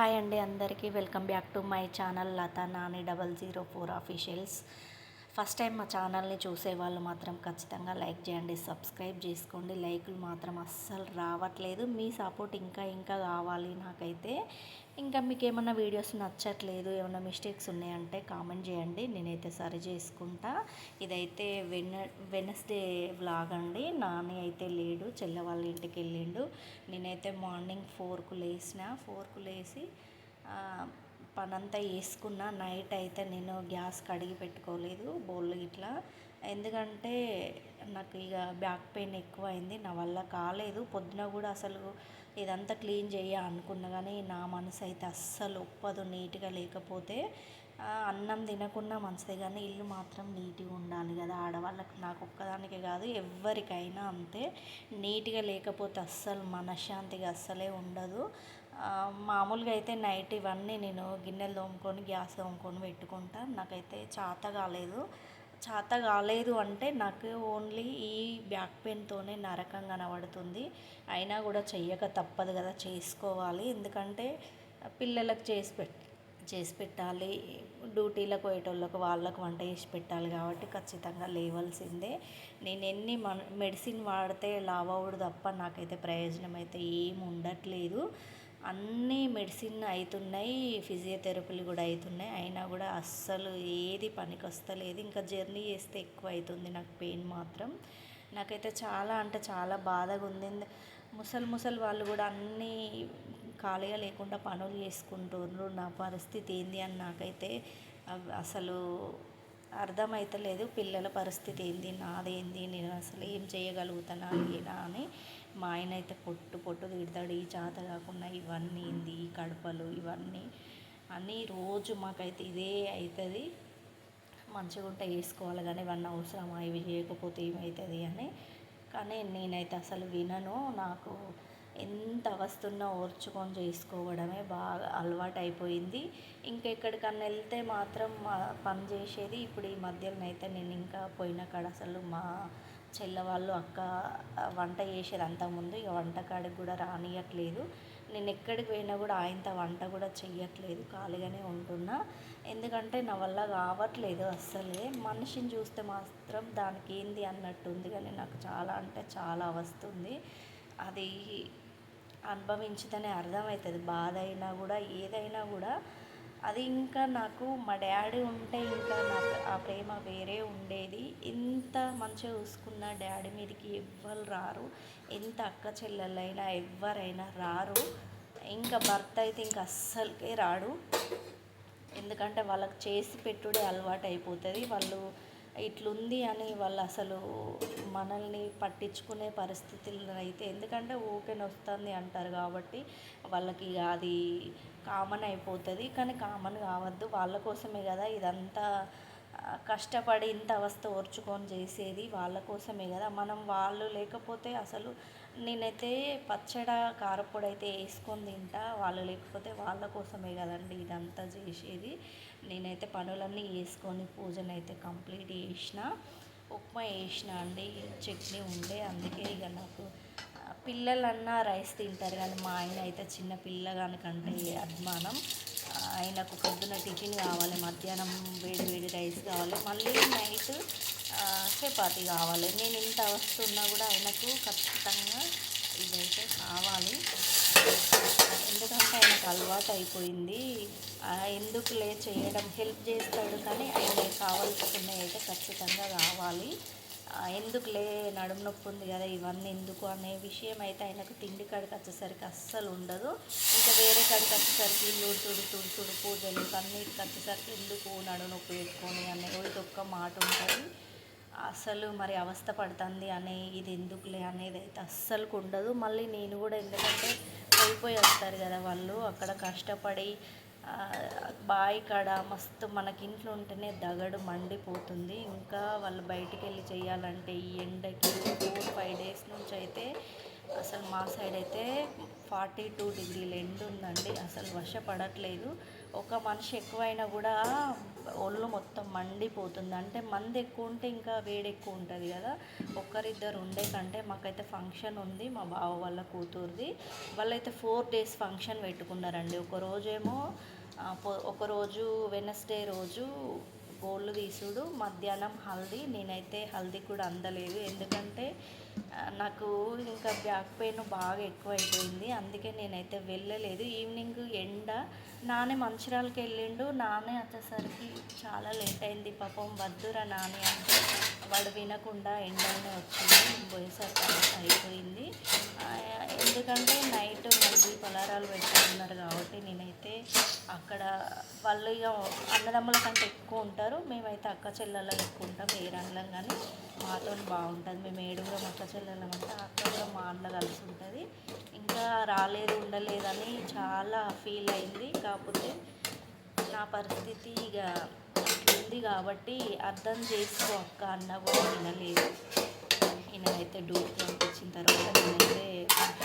Hi అండి అందరికీ. Welcome back to my channel Latha Nani double zero four officials. First time మా ఛానల్ని చూసే వాళ్ళు మాత్రం ఖచ్చితంగా లైక్ చేయండి సబ్స్క్రైబ్ చేసుకోండి. లైకులు మాత్రం అస్సలు రావట్లేదు. మీ సపోర్ట్ ఇంకా ఇంకా కావాలి నాకైతే. ఇంకా మీకు ఏమన్నా వీడియోస్ నచ్చట్లేదు ఏమైనా మిస్టేక్స్ ఉన్నాయంటే కామెంట్ చేయండి. నేనైతే సరి చేసుకుంటా. ఇదైతే వెన వెనస్డే వ్లాగ్ అండి. నాని అయితే లేడు చెల్లవాళ్ళ ఇంటికి వెళ్ళిండు. నేనైతే మార్నింగ్ ఫోర్కు లేచిన ఫోర్కు లేచి పనంతా వేసుకున్న నైట్ అయితే నేను గ్యాస్ కడిగి పెట్టుకోలేదు బౌల్ ఇట్లా ఎందుకంటే నాకు ఇక బ్యాక్ పెయిన్ ఎక్కువ అయింది నా వల్ల కాలేదు. పొద్దున కూడా అసలు ఇదంతా క్లీన్ చేయ అనుకున్నా కానీ నా మనసు అయితే అస్సలు ఒప్పదు నీట్గా లేకపోతే. అన్నం తినకుండా మంచిదే కానీ ఇల్లు మాత్రం నీట్గా ఉండాలి కదా. ఆడవాళ్ళకి నాకు ఒక్కదానికే కాదు ఎవరికైనా అంతే. నీట్గా లేకపోతే అస్సలు మనశ్శాంతిగా అస్సలే ఉండదు. మామూలుగా అయితే నైట్ ఇవన్నీ నేను గిన్నెలు తోముకొని గ్యాస్ తోముకొని పెట్టుకుంటా. నాకైతే చేత కాలేదు. చేత కాలేదు అంటే నాకు ఓన్లీ ఈ బ్యాక్ పెయిన్తోనే నరకం కనబడుతుంది. అయినా కూడా చెయ్యక తప్పదు కదా చేసుకోవాలి. ఎందుకంటే పిల్లలకు చేసి పెట్ చేసి పెట్టాలి. డ్యూటీలకు పోయేటోళ్ళకు వాళ్ళకు వంట చేసి పెట్టాలి కాబట్టి ఖచ్చితంగా లేవాల్సిందే. నేను ఎన్ని మెడిసిన్ వాడితే లావ్ అవ్వడు తప్ప నాకైతే ప్రయోజనం అయితే ఏం ఉండట్లేదు. అన్నీ మెడిసిన్ అవుతున్నాయి ఫిజియోథెరపీలు కూడా అవుతున్నాయి అయినా కూడా అస్సలు ఏది పనికి వస్తలేదు ఇంకా జర్నీ చేస్తే ఎక్కువ అవుతుంది నాకు పెయిన్ మాత్రం. నాకైతే చాలా అంటే చాలా బాధగా ఉంది. ముసలి ముసలి వాళ్ళు కూడా అన్నీ ఖాళీగా లేకుండా పనులు చేసుకుంటున్నారు. నా పరిస్థితి ఏంది అని నాకైతే అసలు అర్థమైతలేదు పిల్లల పరిస్థితి ఏంది నాదేంది నేను అసలు ఏం చేయగలుగుతానా లేదా అని మా ఆయన అయితే పొట్టు పొట్టు తిడతాడు. ఈ చేత కాకుండా ఇవన్నీ ఏంది ఈ కడపలు ఇవన్నీ అని రోజు మాకైతే ఇదే అవుతుంది మంచిగా ఉంటే వేసుకోవాలి కానీ ఇవన్నీ అవసరమా ఇవి చేయకపోతే ఏమవుతుంది అని. కానీ నేనైతే అసలు వినను. నాకు ఎంత వస్తున్నా ఓర్చుకొని చేసుకోవడమే బాగా అలవాటు అయిపోయింది ఇంకెక్కడికన్నా వెళ్తే మాత్రం మా పని చేసేది ఇప్పుడు ఈ మధ్యలో అయితే నేను ఇంకా పోయిన కాడ అసలు మా చెల్ల వాళ్ళు అక్క వంట చేసేది అంతకుముందు ఇక వంటకాడికి కూడా రానియట్లేదు. నేను ఎక్కడికి పోయినా కూడా ఆయనతో వంట కూడా చెయ్యట్లేదు ఖాళీగానే ఉంటున్నా. ఎందుకంటే నా వల్ల కావట్లేదు అస్సలే. మనిషిని చూస్తే మాత్రం దానికి ఏంది అన్నట్టు ఉంది కానీ నాకు చాలా అంటే చాలా వస్తుంది అది అనుభవించదని అర్థమవుతుంది. బాధ అయినా కూడా ఏదైనా కూడా. అది ఇంకా నాకు మా డాడీ ఉంటే ఇంకా నాకు ఆ ప్రేమ వేరే ఉండేది. ఎంత మంచిగా చూసుకున్న డాడీ మీదకి ఎవ్వరు రారు. ఎంత అక్క చెల్లెలైనా ఎవ్వరైనా రారు. ఇంకా భర్త అయితే ఇంకా అస్సలకే రాడు. ఎందుకంటే వాళ్ళకి చేసి పెట్టుడే అలవాటు అయిపోతుంది వాళ్ళు ఇట్లుంది అని వాళ్ళు అసలు మనల్ని పట్టించుకునే పరిస్థితుల్లో అయితే ఎందుకంటే ఊరికే వస్తుంది అంటారు కాబట్టి వాళ్ళకి అది కామన్ అయిపోతుంది. కానీ కామన్ కావద్దు. వాళ్ళ కోసమే కదా ఇదంతా కష్టపడి ఇంత అవస్థ ఓర్చుకొని చేసేది వాళ్ళ కోసమే కదా. మనం వాళ్ళు లేకపోతే అసలు నేనైతే పచ్చడ కారపొడి అయితే వేసుకొని తింటా. వాళ్ళు లేకపోతే వాళ్ళ కోసమే కదండి ఇదంతా చేసేది. నేనైతే పనులన్నీ వేసుకొని పూజను అయితే కంప్లీట్ చేసిన. ఉప్మా వేసిన అండి చట్నీ ఉండే. అందుకే ఇక నాకు పిల్లలన్నా రైస్ తింటారు కానీ మా ఆయన అయితే చిన్న పిల్లగానికంటే అభిమానం. ఆయనకు పొద్దున టిఫిన్ కావాలి మధ్యాహ్నం వేడి వేడి రైస్ కావాలి. మళ్ళీ నైట్ చపాతి కావాలి. నేను ఇంత వస్తున్నా కూడా ఆయనకు ఖచ్చితంగా ఇదైతే కావాలి. ఎందుకంటే ఆయనకు అలవాటు అయిపోయింది. ఎందుకు ఎందుకులే చేయడం హెల్ప్ చేస్తాడు కానీ ఆయన కావాల్సినవి అయితే ఖచ్చితంగా కావాలి. ఎందుకు ఎందుకులే నడుము నొప్పి ఉంది కదా ఇవన్నీ ఎందుకు అనే విషయం అయితే ఆయనకు తిండి కాడికి వచ్చేసరికి అస్సలు ఉండదు. ఇంకా వేరే కాడికి వచ్చేసరికి ఇల్లు తుడుతుడు పూజలు అన్నిటికి వచ్చేసరికి ఎందుకు నడుము నొప్పి పెట్టుకొని అనే ఒక ఒక్క మాట ఉంటుంది. అసలు మరి అవస్థ పడుతుంది అనే ఇది ఎందుకులే అనేది అయితే అస్సలు ఉండదు. మళ్ళీ నేను కూడా ఎందుకంటే పోయిపోయి వస్తారు కదా వాళ్ళు అక్కడ కష్టపడి బావి కాడ మస్తు మనకి ఇంట్లో ఉంటేనే దగడు మండిపోతుంది. ఇంకా వాళ్ళు బయటికి వెళ్ళి చేయాలంటే ఈ ఎండకి ఫోర్ ఫైవ్ డేస్ నుంచి అయితే అసలు మా సైడ్ అయితే ఫార్టీ టూ డిగ్రీలు ఎండ్ ఉందండి అసలు వర్షపడట్లేదు ఒక మనిషి ఎక్కువైనా కూడా ఒళ్ళు మొత్తం మండిపోతుంది. అంటే మంది ఎక్కువ ఉంటే ఇంకా వేడి ఎక్కువ ఉంటుంది కదా. ఒక్కరిద్దరు ఉండే కంటే మాకైతే ఫంక్షన్ ఉంది మా బావ వాళ్ళ కూతురుది. వాళ్ళైతే ఫోర్ డేస్ ఫంక్షన్ పెట్టుకున్నారండి. ఒక రోజేమో ఆ, రోజు వెనస్డే రోజు గోళ్ళు తీసుడు మధ్యాహ్నం హల్దీ నేనైతే హల్దీ కూడా అందలేదు. ఎందుకంటే నాకు ఇంకా బ్యాక్ పెయిన్ బాగా ఎక్కువ అయిపోయింది అందుకే నేనైతే వెళ్ళలేదు. ఈవినింగ్ నానే మంచిర్యాలకి వెళ్ళిండు. నానే వచ్చేసరికి చాలా లేట్ అయింది. పాపం వద్దురా నాని అంటే వాడు వినకుండా ఎండనే వచ్చింది పోయేసరికి అయిపోయింది. ఎందుకంటే నైట్ మళ్ళీ పలారాలు పెట్టుకున్నారు కాబట్టి నేనైతే అక్కడ వాళ్ళు ఇక అన్నదమ్ముల కంటే ఎక్కువ ఉంటారు. మేమైతే అక్క చెల్లెళ్ళ ఎక్కువ ఉంటాం ఏ రంగులం కానీ. మాతో బాగుంటుంది. మేము ఏడుగురం అక్క చెల్లెళ్ళం అంటే అక్క కూడా మా అన్న కలిసి ఉంటుంది. ఇంకా రాలేదు ఉండలేదని చాలా ఫీల్ అయింది. కాకపోతే నా పరిస్థితి ఇక ఉంది కాబట్టి అర్థం చేసుకో అక్క అన్న కూడా వినలేదు. ఈయనైతే డ్యూటీ పంపించిన తర్వాత నేనైతే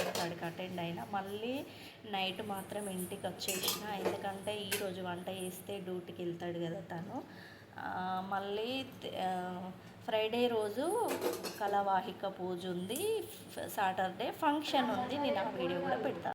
అక్కడికి అటెండ్ అయినా. మళ్ళీ నైట్ మాత్రం ఇంటికి వచ్చేసిన. ఎందుకంటే ఈరోజు వంట చేస్తే డ్యూటీకి వెళ్తాడు కదా తను. మళ్ళీ ఫ్రైడే రోజు కళావాహిక పూజ ఉంది. సాటర్డే ఫంక్షన్ ఉంది. నేను ఆ వీడియో కూడా పెడతాను